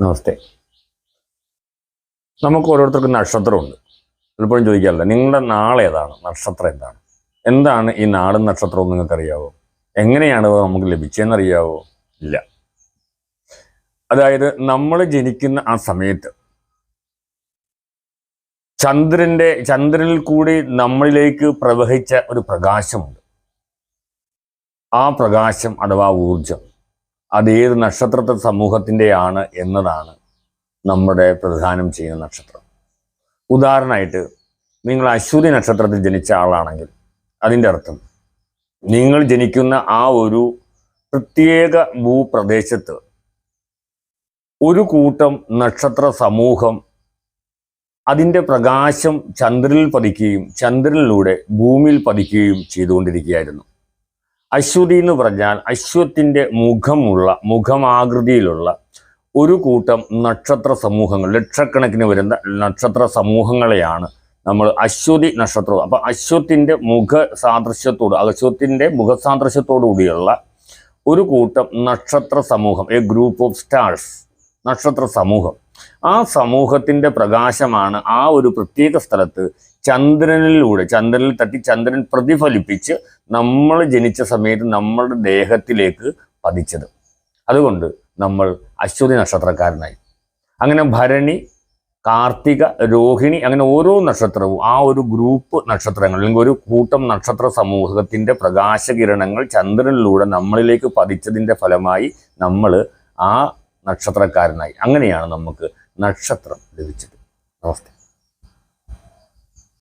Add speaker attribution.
Speaker 1: നമസ്തേ. നമുക്ക് ഓരോരുത്തർക്കും നക്ഷത്രമുണ്ട്. പലപ്പോഴും ചോദിക്കാറില്ല നിങ്ങളുടെ നാളെ ഏതാണ്? നക്ഷത്രം എന്താണ്? എന്താണ് ഈ നാടും നക്ഷത്രവും നിങ്ങൾക്ക് അറിയാവോ എങ്ങനെയാണ് നമുക്ക് ലഭിച്ചതെന്നറിയാവോ ഇല്ല. അതായത് നമ്മൾ ജനിക്കുന്ന ആ സമയത്ത് ചന്ദ്രന്റെ ചന്ദ്രനിൽ കൂടി നമ്മളിലേക്ക് പ്രവഹിച്ച ഒരു പ്രകാശമുണ്ട്. ആ പ്രകാശം അഥവാ ഊർജം അത് ഏത് നക്ഷത്രത്തെ സമൂഹത്തിന്റെയാണ് എന്നതാണ് നമ്മുടെ പ്രധാനം ചെയ്യുന്ന നക്ഷത്രം. ഉദാഹരണമായിട്ട് നിങ്ങൾ അശ്വതി നക്ഷത്രത്തിൽ ജനിച്ച ആളാണെങ്കിൽ അതിന്റെ അർത്ഥം നിങ്ങൾ ജനിക്കുന്ന ആ ഒരു പ്രത്യേക ഭൂപ്രദേശത്ത് ഒരു കൂട്ടം നക്ഷത്ര സമൂഹം അതിന്റെ പ്രകാശം ചന്ദ്രനിൽ പതിക്കുകയും ചന്ദ്രനിലൂടെ ഭൂമിയിൽ പതിക്കുകയും ചെയ്തുകൊണ്ടിരിക്കുകയായിരുന്നു. അശ്വതി എന്ന് പറഞ്ഞാൽ അശ്വത്തിന്റെ മുഖമുള്ള മുഖമാകൃതിയിലുള്ള ഒരു കൂട്ടം നക്ഷത്ര സമൂഹങ്ങൾ ലക്ഷക്കണക്കിന് വരുന്ന നക്ഷത്ര സമൂഹങ്ങളെയാണ് നമ്മൾ അശ്വതി നക്ഷത്രം. അപ്പം അശ്വത്തിന്റെ മുഖ സാദൃശ്യത്തോട് അശ്വത്തിന്റെ മുഖസാദൃശ്യത്തോടു കൂടിയുള്ള ഒരു കൂട്ടം നക്ഷത്ര സമൂഹം എ ഗ്രൂപ്പ് ഓഫ് സ്റ്റാർസ് നക്ഷത്ര സമൂഹം. ആ സമൂഹത്തിന്റെ പ്രകാശമാണ് ആ ഒരു പ്രത്യേക സ്ഥലത്ത് ചന്ദ്രനിലൂടെ ചന്ദ്രനിൽ തട്ടി ചന്ദ്രൻ പ്രതിഫലിപ്പിച്ച് നമ്മൾ ജനിച്ച സമയത്ത് നമ്മളുടെ ദേഹത്തിലേക്ക് പതിച്ചത്. അതുകൊണ്ട് നമ്മൾ അശ്വതി നക്ഷത്രക്കാരനായി. അങ്ങനെ ഭരണി കാർത്തിക രോഹിണി അങ്ങനെ ഓരോ നക്ഷത്രവും ആ ഒരു ഗ്രൂപ്പ് നക്ഷത്രങ്ങൾ അല്ലെങ്കിൽ ഒരു കൂട്ടം നക്ഷത്ര സമൂഹത്തിന്റെ പ്രകാശകിരണങ്ങൾ ചന്ദ്രനിലൂടെ നമ്മളിലേക്ക് പതിച്ചതിന്റെ ഫലമായി നമ്മൾ ആ നക്ഷത്രക്കാരനായി. അങ്ങനെയാണ് നമുക്ക് നക്ഷത്രം ലഭിച്ചത് നമസ്തേ